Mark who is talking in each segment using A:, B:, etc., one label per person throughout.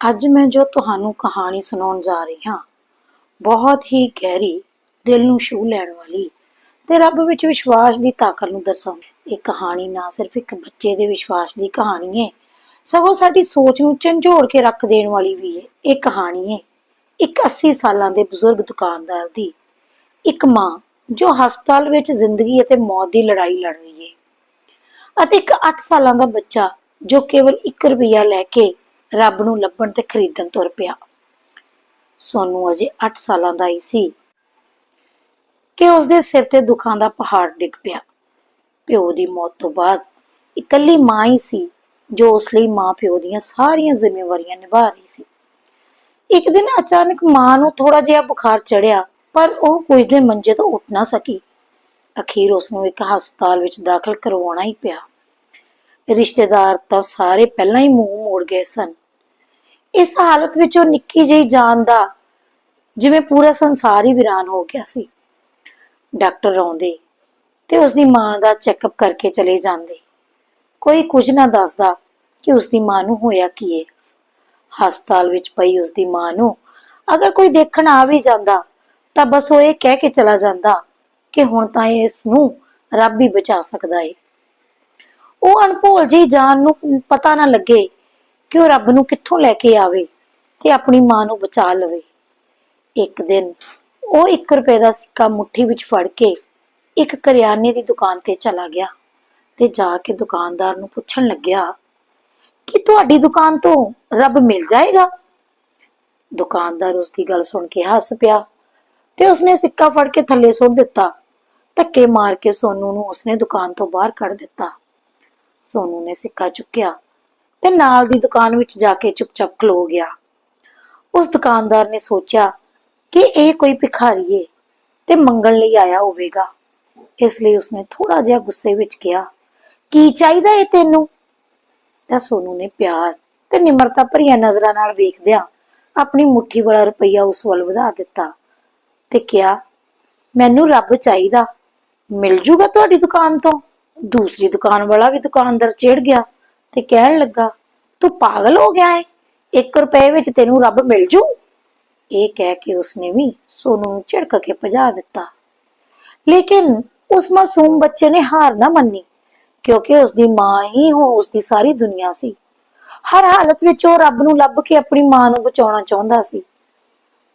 A: ਅੱਜ ਮੈਂ ਜੋ ਤੁਹਾਨੂੰ ਕਹਾਣੀ ਸੁਣਾਉਣ ਜਾ ਰਹੀ ਹਾਂ, ਬਹੁਤ ਹੀ ਗਹਿਰੀ, ਦਿਲ ਨੂੰ ਛੂਹ ਲੈਣ ਵਾਲੀ ਤੇ ਰੱਬ ਵਿੱਚ ਵਿਸ਼ਵਾਸ ਦੀ ਤਾਕਤ ਨੂੰ ਦਰਸਾਉਂਦੀ ਇਹ ਕਹਾਣੀ ਨਾ ਸਿਰਫ ਇੱਕ ਬੱਚੇ ਦੇ ਵਿਸ਼ਵਾਸ ਦੀ ਕਹਾਣੀ ਹੈ, ਸਗੋਂ ਸਾਡੀ ਸੋਚ ਨੂੰ ਝੰਜੋੜ ਕੇ ਰੱਖ ਦੇਣ ਵਾਲੀ ਵੀ ਹੈ। ਇਹ ਕਹਾਣੀ ਹੈ ਇੱਕ 80 ਸਾਲਾਂ ਦੇ ਬਜ਼ੁਰਗ ਦੁਕਾਨਦਾਰ ਦੀ। ਇੱਕ ਮਾਂ ਜੋ ਹਸਪਤਾਲ ਵਿੱਚ ਜ਼ਿੰਦਗੀ ਅਤੇ ਮੌਤ ਦੀ ਲੜਾਈ ਲੜ ਰਹੀ ਹੈ। ਅਤੇ ਇੱਕ 8 ਸਾਲਾਂ ਦਾ ਬੱਚਾ ਜੋ ਕੇਵਲ 1 ਰੁਪਿਆ ਲੈ ਕੇ ਰੱਬ ਨੂੰ ਲੱਭਣ ਤੇ ਖਰੀਦਣ ਤੁਰ ਪਿਆ। ਸੋਨੂੰ ਅਜੇ 8 ਸਾਲਾਂ ਦਾ ਹੀ ਸੀ। ਕਿ ਉਸ ਦੇ ਸਿਰ ਤੇ ਦੁੱਖਾਂ ਦਾ ਪਹਾੜ ਡਿੱਗ ਪਿਆ। ਪਿਓ ਦੀ ਮੌਤ ਤੋਂ ਬਾਅਦ ਇਕੱਲੀ ਮਾਂ ਹੀ ਸੀ, ਜੋ ਉਸ ਲਈ ਮਾਂ ਪਿਓ ਦੀਆਂ ਸਾਰੀਆਂ ਜ਼ਿੰਮੇਵਾਰੀਆਂ ਨਿਭਾ ਰਹੀ ਸੀ। ਇੱਕ ਦਿਨ ਅਚਾਨਕ ਮਾਂ ਨੂੰ ਥੋੜਾ ਜਿਹਾ ਬੁਖਾਰ ਚੜਿਆ ਪਰ ਉਹ ਕੁਝ ਦਿਨ ਮੰਜੇ ਤੋਂ ਉੱਠ ਨਾ ਸਕੀ। ਅਖੀਰ ਉਸ ਨੂੰ ਇੱਕ ਹਸਪਤਾਲ ਵਿੱਚ ਦਾਖਲ ਕਰਵਾਉਣਾ ਹੀ ਪਿਆ। ਰਿਸ਼ਤੇਦਾਰ ਤਾਂ ਸਾਰੇ ਪਹਿਲਾਂ ਹੀ ਮੂੰਹ ਮੋੜ ਗਏ ਸਨ। ਇਸ ਹਾਲਤ ਵਿੱਚ ਉਹ ਨਿੱਕੀ ਜਿਹੀ ਜਾਨ ਦਾ ਜਿਵੇਂ ਪੂਰਾ ਸੰਸਾਰ ਹੀ ਵੀਰਾਨ ਹੋ ਗਿਆ ਸੀ। ਡਾਕਟਰ ਆਉਂਦੇ ਤੇ ਉਸ ਦੀ ਮਾਂ ਦਾ ਚੈੱਕਅਪ ਕਰਕੇ ਚਲੇ ਜਾਂਦੇ। ਕੋਈ ਕੁਝ ਨਾ ਦੱਸਦਾ ਕਿ ਉਸ ਦੀ ਮਾਂ ਨੂੰ ਹੋਇਆ ਕੀ ਹੈ ਹਸਪਤਾਲ ਵਿੱਚ ਪਈ ਉਸ ਦੀ ਮਾਂ ਨੂੰ ਅਗਰ ਕੋਈ ਦੇਖਣ ਆ ਵੀ ਜਾਂਦਾ ਤਾਂ ਬਸ ਉਹ ਇਹ ਕਹਿ ਕੇ ਚਲਾ ਜਾਂਦਾ ਕਿ ਹੁਣ ਤਾਂ ਇਸ ਨੂੰ ਰੱਬ ਹੀ ਬਚਾ ਸਕਦਾ ਏ। ਉਹ ਅਣਭੋਲ ਜਿਹੀ ਜਾਨ ਨੂੰ ਪਤਾ ਨਾ ਲੱਗੇ ਕਿ ਉਹ ਰੱਬ ਨੂੰ ਕਿੱਥੋਂ ਲੈ ਕੇ ਆਵੇ ਤੇ ਆਪਣੀ ਮਾਂ ਨੂੰ ਬਚਾ ਲਵੇ। ਇੱਕ ਦਿਨ ਉਹ 1 ਰੁਪਏ ਦਾ ਸਿੱਕਾ ਮੁੱਠੀ ਵਿੱਚ ਫੜ ਕੇ ਇੱਕ ਕਰਿਆਨੇ ਦੀ ਦੁਕਾਨ ਤੇ ਚਲਾ ਗਿਆ ਤੇ ਜਾ ਕੇ ਦੁਕਾਨਦਾਰ ਨੂੰ ਪੁੱਛਣ ਲੱਗਿਆ, ਕਿ ਤੁਹਾਡੀ ਦੁਕਾਨ ਤੋਂ ਰੱਬ ਮਿਲ ਜਾਏਗਾ? ਦੁਕਾਨਦਾਰ ਉਸ ਦੀ ਗੱਲ ਸੁਣ ਕੇ ਹੱਸ ਪਿਆ ਤੇ ਉਸਨੇ ਸਿੱਕਾ ਫੜ ਕੇ ਥੱਲੇ ਸੁੱਟ ਦਿੱਤਾ। ਧੱਕੇ ਮਾਰ ਕੇ ਸੋਨੂ ਨੂੰ ਉਸਨੇ ਦੁਕਾਨ ਤੋਂ ਬਾਹਰ ਕੱਢ ਦਿੱਤਾ। ਸੋਨੂ ਨੇ ਸਿੱਕਾ ਚੁੱਕਿਆ ਤੇ ਨਾਲ ਦੀ ਦੁਕਾਨ ਵਿੱਚ ਜਾ ਕੇ ਚੁੱਪਚਾਪ ਖਲੋ ਗਿਆ। ਉਸ ਦੁਕਾਨਦਾਰ ਨੇ ਸੋਚਿਆ ਕਿ ਇਹ ਕੋਈ ਭਿਖਾਰੀ ਏ ਤੇ ਮੰਗਣ ਲਈ ਆਇਆ ਹੋਵੇਗਾ। ਇਸ ਲਈ ਉਸਨੇ ਥੋੜਾ ਜਿਹਾ ਗੁੱਸੇ ਵਿੱਚ ਕਿਹਾ, ਕੀ ਚਾਹੀਦਾ ਏ ਤੈਨੂੰ? ਤਾਂ ਸੋਨੂ ਨੇ ਪਿਆਰ ਤੇ ਨਿਮਰਤਾ ਭਰੀਆਂ ਨਜ਼ਰਾਂ ਨਾਲ ਵੇਖਦਿਆਂ ਆਪਣੀ ਮੁਠੀ ਵਾਲਾ ਰੁਪਈਆ ਉਸ ਵੱਲ ਵਧਾ ਦਿੱਤਾ ਤੇ ਕਿਹਾ, ਮੈਨੂੰ ਰੱਬ ਚਾਹੀਦਾ। ਮਿਲ ਜੂਗਾ ਤੁਹਾਡੀ ਦੁਕਾਨ ਤੋਂ? ਦੂਸਰੀ ਦੁਕਾਨ ਵਾਲਾ ਵੀ ਦੁਕਾਨਦਾਰ ਚਿੜ ਗਿਆ ਤੇ ਕਹਿਣ ਲੱਗਾ ਤੂੰ ਪਾਗਲ ਹੋ ਗਿਆ ਹੈ 1 ਰੁਪਏ ਵਿੱਚ ਤੈਨੂੰ ਰੱਬ ਮਿਲ ਜੂ? ਇਹ ਕਹਿ ਕੇ ਉਸਨੇ ਵੀ ਸੋਨੂੰ ਨੂੰ ਝੜਕ ਕੇ ਭਜਾ ਦਿੱਤਾ। ਲੇਕਿਨ ਉਸ ਮਾਸੂਮ ਬੱਚੇ ਨੇ ਹਾਰ ਨਾ ਮੰਨੀ, ਕਿਉਂਕਿ ਉਸ ਦੀ ਮਾਂ ਹੀ ਹੋ ਉਸ ਦੀ ਸਾਰੀ ਦੁਨੀਆ ਸੀ। ਹਰ ਹਾਲਤ ਵਿੱਚ ਉਹ ਰੱਬ ਨੂੰ ਲੱਭ ਕੇ ਆਪਣੀ ਮਾਂ ਨੂੰ ਬਚਾਉਣਾ ਚਾਹੁੰਦਾ ਸੀ।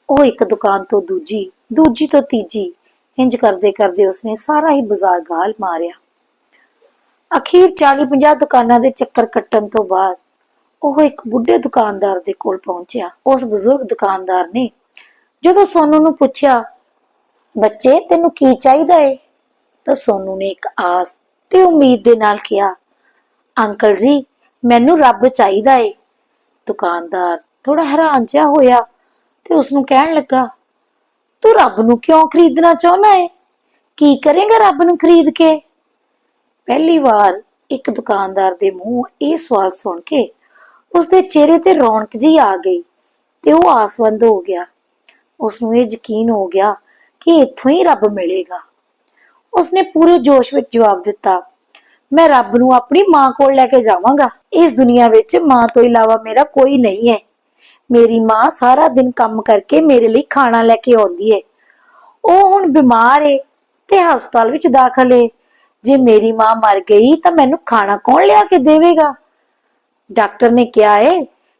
A: ਉਹ ਇੱਕ ਦੁਕਾਨ ਤੋਂ ਦੂਜੀ ਦੂਜੀ ਤੋਂ ਤੀਜੀ ਇੰਜ ਕਰਦੇ ਕਰਦੇ ਉਸਨੇ ਸਾਰਾ ਹੀ ਬਾਜ਼ਾਰ ਗਾਲ ਮਾਰਿਆ। ਅਖੀਰ 40-50 ਦੁਕਾਨਾਂ ਦੇ ਚੱਕਰ ਕੱਟਣ ਤੋਂ ਬਾਅਦ ਉਹ ਇੱਕ ਬੁੱਢੇ ਦੁਕਾਨਦਾਰ ਦੇ ਕੋਲ ਪਹੁੰਚਿਆ। ਉਸ ਬਜ਼ੁਰਗ ਦੁਕਾਨਦਾਰ ਨੇ, ਜਦੋਂ ਸੋਨੂ ਨੂੰ ਪੁੱਛਿਆ, ਬੱਚੇ, ਤੈਨੂੰ ਕੀ ਚਾਹੀਦਾ ਏ? ਤਾਂ ਸੋਨੂ ਨੇ ਇੱਕ ਆਸ ਤੇ ਉਮੀਦ ਦੇ ਨਾਲ ਕਿਹਾ, ਅੰਕਲ ਜੀ, ਮੈਨੂੰ ਰੱਬ ਚਾਹੀਦਾ ਏ। ਦੁਕਾਨਦਾਰ ਥੋੜਾ ਹੈਰਾਨ ਜਿਹਾ ਹੋਇਆ ਤੇ ਉਸ ਨੂੰ ਕਹਿਣ ਲੱਗਾ, ਤੂੰ ਰੱਬ ਨੂੰ ਕਿਉਂ ਖਰੀਦਣਾ ਚਾਹੁੰਦਾ ਏ? ਕੀ ਕਰੇਗਾ ਰੱਬ ਨੂੰ ਖਰੀਦ ਕੇ? ਪਹਿਲੀ ਵਾਰ ਇੱਕ ਦੁਕਾਨਦਾਰ ਦੇ ਮੂੰਹ ਇਹ ਸਵਾਲ ਸੁਣ ਕੇ ਉਸ ਦੇ ਚਿਹਰੇ ਤੇ ਰੌਣਕ ਜੀ ਆ ਗਈ ਤੇ ਉਹ ਆਸਵੰਦ ਹੋ ਗਿਆ। ਉਸ ਨੂੰ ਇਹ ਯਕੀਨ ਹੋ ਗਿਆ ਕਿ ਇੱਥੋਂ ਹੀ ਰੱਬ ਮਿਲੇਗਾ। ਉਸਨੇ ਪੂਰੇ ਜੋਸ਼ ਵਿੱਚ ਜਵਾਬ ਦਿੱਤਾ, ਮੈਂ ਰੱਬ ਨੂੰ ਆਪਣੀ ਮਾਂ ਕੋਲ ਲੈ ਕੇ ਜਾਵਾਂਗਾ। ਇਸ ਦੁਨੀਆ ਵਿੱਚ ਮਾਂ ਤੋਂ ਇਲਾਵਾ ਮੇਰਾ ਕੋਈ ਨਹੀਂ ਹੈ। ਮੇਰੀ ਮਾਂ ਸਾਰਾ ਦਿਨ ਕੰਮ ਕਰਕੇ ਮੇਰੇ ਲਈ ਖਾਣਾ ਲੈ ਕੇ ਆਉਂਦੀ ਹੈ। ਉਹ ਹੁਣ ਬਿਮਾਰ ਹੈ ਤੇ ਹਸਪਤਾਲ ਵਿੱਚ ਦਾਖਲ ਹੈ ਜੇ ਮੇਰੀ ਮਾਂ ਮਰ ਗਈ ਤਾਂ ਮੈਨੂੰ ਖਾਣਾ ਕੌਣ ਲਿਆ ਕੇ ਦੇਵੇਗਾ? ਡਾਕਟਰ ਨੇ ਕਿਹਾ ਹੈ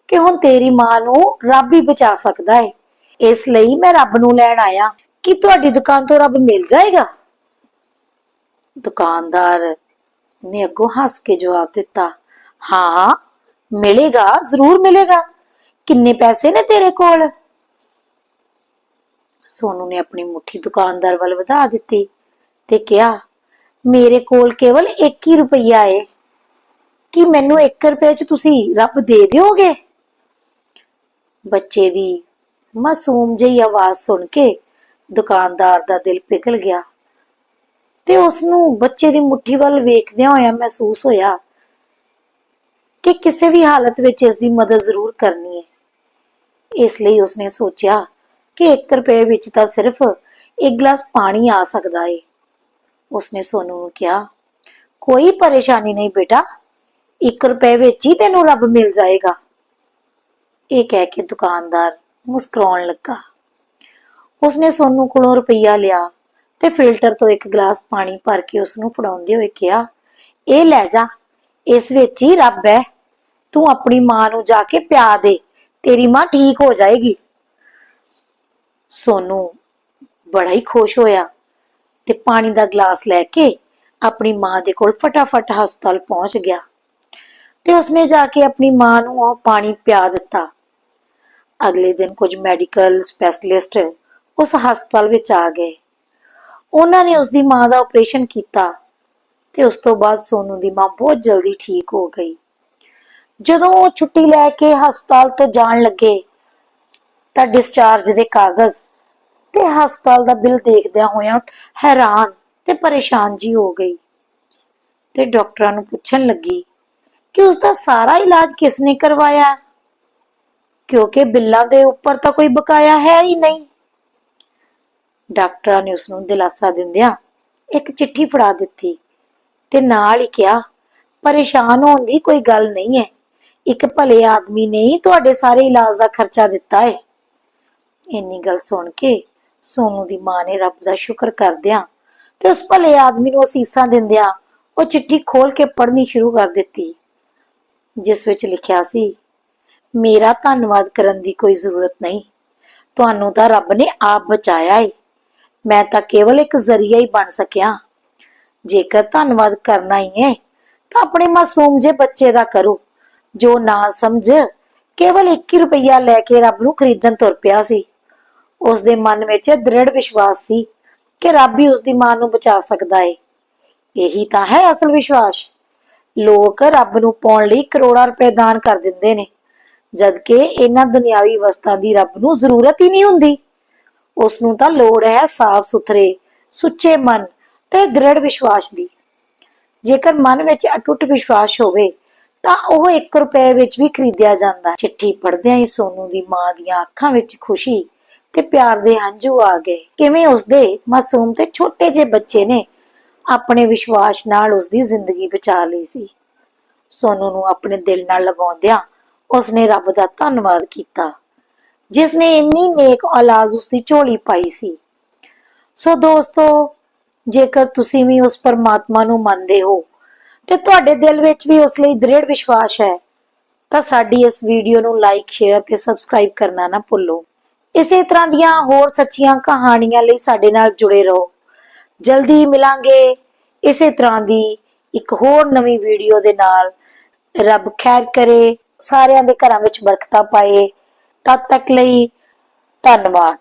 A: ਕਿ ਹੁਣ ਤੇਰੀ ਮਾਂ ਨੂੰ ਰੱਬ ਹੀ ਬਚਾ ਸਕਦਾ ਹੈ ਇਸ ਲਈ ਮੈਂ ਰੱਬ ਨੂੰ ਲੈਣ ਆਇਆ। ਕਿ ਤੁਹਾਡੀ ਦੁਕਾਨ ਤੋਂ ਰੱਬ ਮਿਲ ਜਾਏਗਾ? ਦੁਕਾਨਦਾਰ ਨੇ ਅੱਗੋਂ ਹੱਸ ਕੇ ਜਵਾਬ ਦਿੱਤਾ, ਹਾਂ, ਮਿਲੇਗਾ, ਜ਼ਰੂਰ ਮਿਲੇਗਾ। ਕਿੰਨੇ ਪੈਸੇ ਨੇ ਤੇਰੇ ਕੋਲ? ਸੋਨੂ ਨੇ ਆਪਣੀ ਮੁਠੀ ਦੁਕਾਨਦਾਰ ਵੱਲ ਵਧਾ ਦਿੱਤੀ ਤੇ ਕਿਹਾ, ਮੇਰੇ ਕੋਲ ਕੇਵਲ 1 ਹੀ ਰੁਪਈਆ ਏ। ਕਿ ਮੈਨੂੰ 1 ਰੁਪਏ ਚ ਤੁਸੀਂ ਰੱਬ ਦੇ ਦਿਓਗੇ? ਬੱਚੇ ਦੀ ਮਾਸੂਮ ਜਿਹੀ ਆਵਾਜ਼ ਸੁਣ ਕੇ ਦੁਕਾਨਦਾਰ ਦਾ ਦਿਲ ਪਿਘਲ ਗਿਆ ਤੇ ਉਸ ਨੂੰ ਬੱਚੇ ਦੀ ਮੁੱਠੀ ਵੱਲ ਵੇਖਦਿਆਂ ਹੋਇਆ ਮਹਿਸੂਸ ਹੋਇਆ ਕਿ ਕਿਸੇ ਵੀ ਹਾਲਤ ਵਿੱਚ ਇਸ ਦੀ ਮਦਦ ਜ਼ਰੂਰ ਕਰਨੀ ਹੈ। ਇਸ ਲਈ ਉਸਨੇ ਸੋਚਿਆ ਕਿ 1 ਰੁਪਏ ਵਿੱਚ ਤਾਂ ਸਿਰਫ ਇੱਕ ਗਲਾਸ ਪਾਣੀ ਆ ਸਕਦਾ ਏ। ਉਸਨੇ ਸੋਨੂ ਨੂੰ ਕਿਹਾ, ਕੋਈ ਪਰੇਸ਼ਾਨੀ ਨਹੀਂ ਬੇਟਾ। 1 ਰੁਪਏ ਵਿੱਚ ਹੀ ਤੈਨੂੰ ਰੱਬ ਮਿਲ ਜਾਏਗਾ। ਇਹ ਕਹਿ ਕੇ ਦੁਕਾਨਦਾਰ ਮੁਸਕਰਾਉਣ ਲੱਗਾ। ਉਸਨੇ ਸੋਨੂ ਕੋਲੋਂ ਰੁਪਈਆ ਲਿਆ ਤੇ ਫਿਲਟਰ ਤੋਂ ਇੱਕ ਗਲਾਸ ਪਾਣੀ ਭਰ ਕੇ ਉਸ ਨੂੰ ਫੜਾਉਂਦੇ ਹੋਏ ਕਿਹਾ, ਇਹ ਲੈ ਜਾ, ਇਸ ਵਿੱਚ ਹੀ ਰੱਬ ਹੈ। ਤੂੰ ਆਪਣੀ ਮਾਂ ਨੂੰ ਜਾ ਕੇ ਪਿਆ ਦੇ, ਤੇਰੀ ਮਾਂ ਠੀਕ ਹੋ ਜਾਏਗੀ। ਸੋਨੂ ਬੜਾ ਹੀ ਖੁਸ਼ ਹੋਇਆ ਤੇ ਪਾਣੀ ਦਾ ਗਲਾਸ ਲੈ ਕੇ ਆਪਣੀ ਮਾਂ ਦੇ ਕੋਲ ਫਟਾਫਟ ਹਸਪਤਾਲ ਪਹੁੰਚ ਗਿਆ। ਤੇ ਉਸਨੇ ਜਾ ਕੇ ਆਪਣੀ ਮਾਂ ਨੂੰ ਉਹ ਪਾਣੀ ਪਿਆ ਦਿੱਤਾ। ਅਗਲੇ ਦਿਨ ਕੁਝ ਮੈਡੀਕਲ ਸਪੈਸ਼ਲਿਸਟ ਉਸ ਹਸਪਤਾਲ ਵਿੱਚ ਆ ਗਏ। ਉਹਨਾਂ ਨੇ ਉਸ ਦੀ ਮਾਂ ਦਾ ਆਪਰੇਸ਼ਨ ਕੀਤਾ ਤੇ ਉਸ ਤੋਂ ਬਾਅਦ ਸੋਨੂ ਦੀ ਮਾਂ ਬਹੁਤ ਜਲਦੀ ਠੀਕ ਹੋ ਗਈ। ਜਦੋਂ ਉਹ ਛੁੱਟੀ ਲੈ ਕੇ ਹਸਪਤਾਲ ਤੋਂ ਜਾਣ ਲੱਗੇ ਤਾਂ ਡਿਸਚਾਰਜ ਦੇ ਕਾਗਜ਼ ਤੇ ਹਸਪਤਾਲ ਦਾ ਬਿੱਲ ਦੇਖਦਿਆਂ ਹੋਇਆਂ ਹੈਰਾਨ ਤੇ ਪਰੇਸ਼ਾਨ ਜੀ ਹੋ ਗਈ ਤੇ ਡਾਕਟਰਾਂ ਨੂੰ ਪੁੱਛਣ ਲੱਗੀ ਕਿ ਉਸ ਦਾ ਸਾਰਾ ਇਲਾਜ ਕਿਸ ਨੇ ਕਰਵਾਇਆ? ਕਿਉਂਕਿ ਬਿੱਲਾਂ ਦੇ ਉੱਪਰ ਤਾਂ ਕੋਈ ਬਕਾਇਆ ਹੈ ਹੀ ਨਹੀਂ। ਡਾਕਟਰਾਂ ਨੇ ਉਸ ਨੂੰ ਦਿਲਾਸਾ ਦਿੰਦਿਆਂ ਇੱਕ ਚਿੱਠੀ ਫੜਾ ਦਿੱਤੀ ਤੇ ਨਾਲ ਹੀ ਕਿਹਾ, ਪਰੇਸ਼ਾਨ ਹੋਣ ਦੀ ਕੋਈ ਗੱਲ ਨਹੀਂ ਹੈ। ਇੱਕ ਭਲੇ ਆਦਮੀ ਨੇ ਹੀ ਤੁਹਾਡੇ ਸਾਰੇ ਇਲਾਜ ਦਾ ਖਰਚਾ ਦਿੱਤਾ ਹੈ। ਇੰਨੀ ਗੱਲ ਸੁਣ ਕੇ ਸੋਨੂ ਦੀ ਮਾਂ ਨੇ ਰੱਬ ਦਾ ਸ਼ੁਕਰ ਕਰਦਿਆਂ ਤੇ ਉਸ ਭਲੇ ਆਦਮੀ ਨੂੰ ਅਸੀਸਾਂ ਦਿੰਦਿਆਂ ਉਹ ਚਿੱਠੀ ਖੋਲ ਕੇ ਪੜ੍ਹਨੀ ਸ਼ੁਰੂ ਕਰ ਦਿੱਤੀ। ਜਿਸ ਵਿੱਚ ਲਿਖਿਆ ਸੀ, ਮੇਰਾ ਧੰਨਵਾਦ ਕਰਨ ਦੀ ਕੋਈ ਜ਼ਰੂਰਤ ਨਹੀਂ। ਤੁਹਾਨੂੰ ਤਾਂ ਰੱਬ ਨੇ ਆਪ ਬਚਾਇਆ ਏ। ਮੈਂ ਤਾਂ ਕੇਵਲ ਇੱਕ ਜ਼ਰੀਆ ਹੀ ਬਣ ਸਕਿਆ। ਜੇਕਰ ਧੰਨਵਾਦ ਕਰਨਾ ਹੀ ਹੈ ਤਾਂ ਆਪਣੇ ਮਾਸੂਮ ਜੇ ਬੱਚੇ ਦਾ ਕਰੋ, ਜੋ ਨਾ ਸਮਝ ਕੇਵਲ 1 ਰੁਪਈਆ ਲੈ ਕੇ ਰੱਬ ਨੂੰ ਖਰੀਦਣ ਤੁਰ ਪਿਆ ਸੀ। ਉਸ ਦੇ ਮਨ ਵਿੱਚ ਦ੍ਰਿੜ ਵਿਸ਼ਵਾਸ ਸੀ ਕਿ ਰੱਬ ਹੀ ਉਸ ਦੀ ਮਾਂ ਨੂੰ ਬਚਾ ਸਕਦਾ ਏ। ਇਹੀ ਤਾਂ ਹੈ ਅਸਲ ਵਿਸ਼ਵਾਸ। ਲੋਕ ਰੱਬ ਨੂੰ ਪਾਉਣ ਲਈ ਕਰੋੜਾਂ ਰੁਪਏ ਦਾਨ ਕਰ ਦਿੰਦੇ ਨੇ। ਜਦਕਿ ਇਹਨਾਂ ਦੁਨਿਆਵੀ ਵਸਤਾਂ ਦੀ ਰੱਬ ਨੂੰ ਜ਼ਰੂਰਤ ਹੀ ਨਹੀਂ ਹੁੰਦੀ। ਉਸ ਨੂੰ ਤਾਂ ਲੋੜ ਹੈ ਸਾਫ਼ ਸੁਥਰੇ, ਸੁੱਚੇ ਮਨ ਤੇ ਦ੍ਰਿੜ ਵਿਸ਼ਵਾਸ ਦੀ। ਜੇਕਰ ਮਨ ਵਿੱਚ ਅਟੁੱਟ ਵਿਸ਼ਵਾਸ ਹੋਵੇ, ਤਾਂ ਉਹ 1 ਰੁਪਏ ਵਿੱਚ ਵੀ ਖਰੀਦਿਆ ਜਾਂਦਾ ਚਿੱਠੀ ਪੜ੍ਹਦਿਆਂ ਹੀ ਸੋਨੂ ਦੀ ਮਾਂ ਦੀਆਂ ਅੱਖਾਂ ਵਿੱਚ ਖੁਸ਼ੀ ਤੇ ਪਿਆਰ ਦੇ ਹੰਝੂ ਆ ਗਏ। ਕਿਵੇਂ ਉਸਦੇ ਮਾਸੂਮ ਤੇ ਛੋਟੇ ਜਿਹੇ ਬੱਚੇ ਨੇ ਆਪਣੇ ਵਿਸ਼ਵਾਸ ਨਾਲ ਉਸਦੀ ਜ਼ਿੰਦਗੀ ਬਚਾ ਲਈ ਸੀ। ਸੋਨੂ ਨੂੰ ਆਪਣੇ ਦਿਲ ਨਾਲ ਲਗਾਉਂਦਿਆਂ ਉਸਨੇ ਰੱਬ ਦਾ ਧੰਨਵਾਦ ਕੀਤਾ ਜਿਸ ਨੇ ਇੰਨੀ ਨੇਕ ਔਲਾਦ ਉਸਦੀ ਝੋਲੀ ਪਾਈ ਸੀ। ਸੋ ਦੋਸਤੋ, ਜੇਕਰ ਤੁਸੀਂ ਵੀ ਉਸ ਪਰਮਾਤਮਾ ਨੂੰ ਮੰਨਦੇ ਹੋ ਤੇ ਤੁਹਾਡੇ ਦਿਲ ਵਿੱਚ ਵੀ ਉਸ ਲਈ ਦ੍ਰਿੜ ਵਿਸ਼ਵਾਸ ਹੈ, ਤਾਂ ਸਾਡੀ ਇਸ ਵੀਡੀਓ ਨੂੰ ਲਾਈਕ ਸ਼ੇਅਰ ਤੇ ਸਬਸਕ੍ਰਾਈਬ ਕਰਨਾ ਨਾ ਭੁੱਲੋ। ਇਸੇ ਤਰ੍ਹਾਂ ਦੀਆਂ ਹੋਰ ਸੱਚੀਆਂ ਕਹਾਣੀਆਂ ਲਈ ਸਾਡੇ ਨਾਲ ਜੁੜੇ ਰਹੋ। ਜਲਦੀ ਮਿਲਾਂਗੇ। ਇਸੇ ਤਰ੍ਹਾਂ ਦੀ ਇੱਕ ਹੋਰ ਨਵੀਂ ਵੀਡੀਓ ਦੇ ਨਾਲ ਰੱਬ ਖੈਰ ਕਰੇ, ਸਾਰਿਆਂ ਦੇ ਘਰਾਂ ਵਿੱਚ ਬਰਕਤਾਂ ਪਾਏ। ਤਦ ਤੱਕ ਲਈ ਧੰਨਵਾਦ।